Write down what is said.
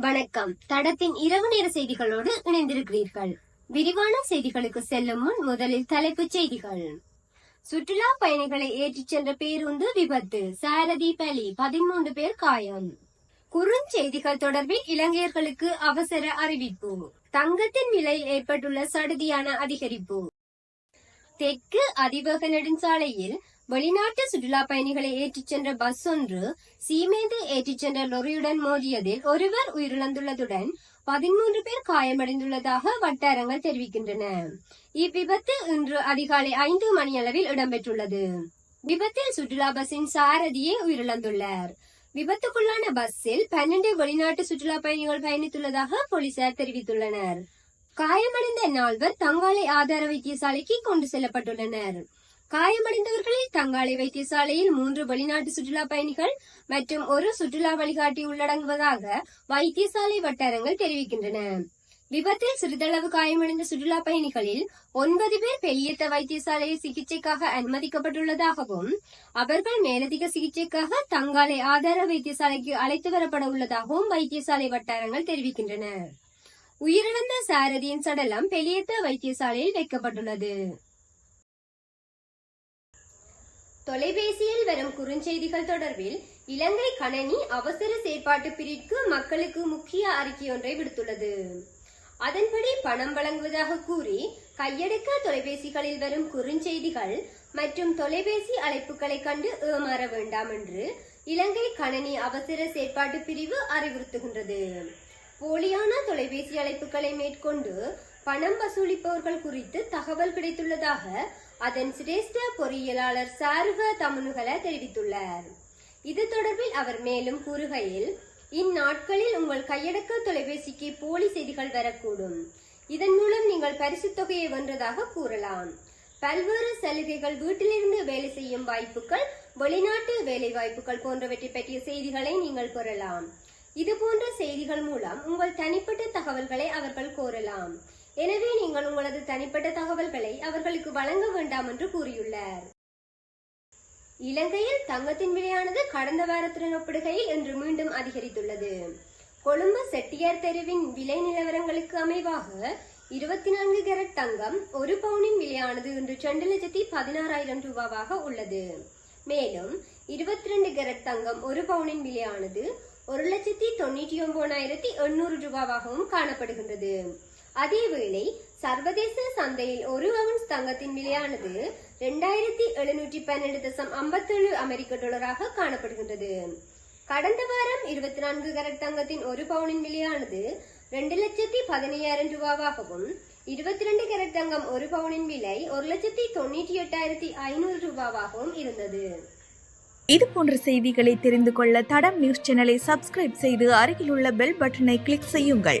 வணக்கம். தடத்தின் இரவு நேர செய்திகளோடு இணைந்திருக்கிறீர்கள். விரிவான செய்திகளுக்கு செல்லும் முன் முதலில் தலைப்புச் செய்திகள். சுற்றுலா பயணிகளை ஏற்றிச் சென்ற பேருந்து விபத்து. சாரதி பலி. பதிமூன்று பேர் காயம். குறுஞ்செய்திகள் தொடர்பில் இலங்கையர்களுக்கு அவசர அறிவிப்பு. தங்கத்தின் விலையில் ஏற்பட்டுள்ள சடுதியான அதிகரிப்பு. தெற்கு அதிவேக நெடுஞ்சாலையில் வெளிநாட்டு சுற்றுலா பயணிகளை ஏற்றிச் சென்ற பஸ் ஒன்று சீமேந்து ஏற்றிச் சென்ற லொரியுடன் மோதியதில் ஒருவர் உயிரிழந்துள்ளதுடன் பதிமூன்று பேர் காயமடைந்துள்ளதாக வட்டாரங்கள் தெரிவிக்கின்றன. இவ்விபத்து இன்று அதிகாலை ஐந்து மணியளவில் இடம்பெற்றுள்ளது. விபத்தில் சுற்றுலா பஸ்ஸின் சாரதியே உயிரிழந்துள்ளார். விபத்துக்குள்ளான பஸ்ஸில் பன்னெண்டு வெளிநாட்டு சுற்றுலா பயணிகள் பயணித்துள்ளதாக போலீசார் தெரிவித்துள்ளனர். காயமடைந்த நால்வர் தங்காலை ஆதார வைத்தியசாலைக்கு கொண்டு செல்லப்பட்டுள்ளனர். காயமடைந்தவர்களில் தங்காலை வைத்தியசாலையில் மூன்று வெளிநாட்டு சுற்றுலா பயணிகள் மற்றும் ஒரு சுற்றுலா வழிகாட்டி உள்ளடங்குவதாக வைத்தியசாலை வட்டாரங்கள் தெரிவிக்கின்றன. விபத்தில் சிறிதளவு காயமடைந்த சுற்றுலா பயணிகளில் ஒன்பது பேர் பெலியத்த வைத்தியசாலையில் சிகிச்சைக்காக அனுமதிக்கப்பட்டுள்ளதாகவும் அவர்கள் மேலதிக சிகிச்சைக்காக தங்காலை ஆதார வைத்தியசாலைக்கு அழைத்து வரப்பட உள்ளதாகவும் வைத்தியசாலை வட்டாரங்கள் தெரிவிக்கின்றன. உயிரிழந்த சாரதியின் சடலம் பெலியத்த வைத்தியசாலையில் வைக்கப்பட்டுள்ளது. தொலைபேசியில் வரும் குறுஞ்செய்திகள் தொடர்பில் இலங்கை கணனி அவசர செயற்பாட்டு பிரிவுக்கு மக்களுக்கு முக்கிய அறிக்கை ஒன்றை விடுத்துள்ளது. அதன்படி பணம் வழங்குவதாக கூறி கையெடுக்க தொலைபேசிகளில் வரும் குறுஞ்செய்திகள் மற்றும் தொலைபேசி அழைப்புகளை கண்டு ஏமாற வேண்டாம் என்று இலங்கை கணனி அவசர செயற்பாட்டு பிரிவு அறிவுறுத்துகின்றது. போலியான தொலைபேசி அழைப்புகளை மேற்கொண்டு பணம் வசூலிப்பவர்கள் குறித்து தகவல் கிடைத்துள்ளதாக அதன் சிரேஷ்ட பொறியியலாளர் சாருக தமனுகல தெரிவித்துள்ளார். இது தொடர்பில் அவர் மேலும் கூறுகையில் இந்நாட்களில் உங்கள் கையடக்க தொலைபேசிக்கு போலி செய்திகள் வரக்கூடும். இதன் மூலம் நீங்கள் பரிசுத் தொகையை வென்றதாக கூறலாம். பல்வேறு சலுகைகள் வீட்டிலிருந்து வேலை செய்யும் வாய்ப்புகள் வெளிநாட்டு வேலை வாய்ப்புகள் போன்றவற்றை பற்றிய செய்திகளை நீங்கள் பெறலாம். இது போன்ற செய்திகள் மூலம் உங்கள் தனிப்பட்ட தகவல்களை அவர்கள் கோரலாம். எனவே நீங்கள் உங்களது தனிப்பட்ட தகவல்களை அவர்களுக்கு வழங்க வேண்டாம் என்று கூறியுள்ளார். இலங்கையில் தங்கத்தின் விலையானது கடந்த வாரத்துடன் ஒப்பிடுகையில் இன்று மீண்டும் அதிகரித்துள்ளது. கொழும்பு செட்டியார் தெருவின் விலை நிலவரங்களுக்கு அமைவாக இருபத்தி நான்கு கேரட் தங்கம் ஒரு பவுனின் விலையானது இன்று ரெண்டு லட்சத்தி பதினாறாயிரம் ரூபாவாக உள்ளது. மேலும் இருபத்தி ரெண்டு கேரட் தங்கம் ஒரு பவுனின் விலையானது ஒரு லட்சத்தி தொண்ணூற்றி ஒன்பதாயிரத்தி எண்ணூறு ரூபாவாகவும் காணப்படுகின்றது. அதேவேளை சர்வதேச சந்தையில் ஒரு அவுன்ஸ் தங்கத்தின் விலையானது இரண்டாயிரத்தி எழுநூற்றி பன்னெண்டு தசம் ஐம்பத்தேழு அமெரிக்க டாலராக காணப்படுகின்றது. கடந்த வாரம் இருபத்தி நான்கு கரட் தங்கத்தின் ஒரு பவுனின் விலையானது ரெண்டு லட்சத்தி பதினையாயிரம் ரூபாவாகவும் இருபத்தி ரெண்டு கேரட் தங்கம் ஒரு பவுனின் விலை ஒரு லட்சத்தி தொண்ணூற்றி எட்டாயிரத்தி ஐநூறு ரூபாவாகவும் இருந்தது. இது போன்ற செய்திகளை தெரிந்து கொள்ள தடம் நியூஸ் சேனலை சப்ஸ்கிரைப் செய்து அருகில் உள்ள பெல் பட்டனை கிளிக் செய்யுங்கள்.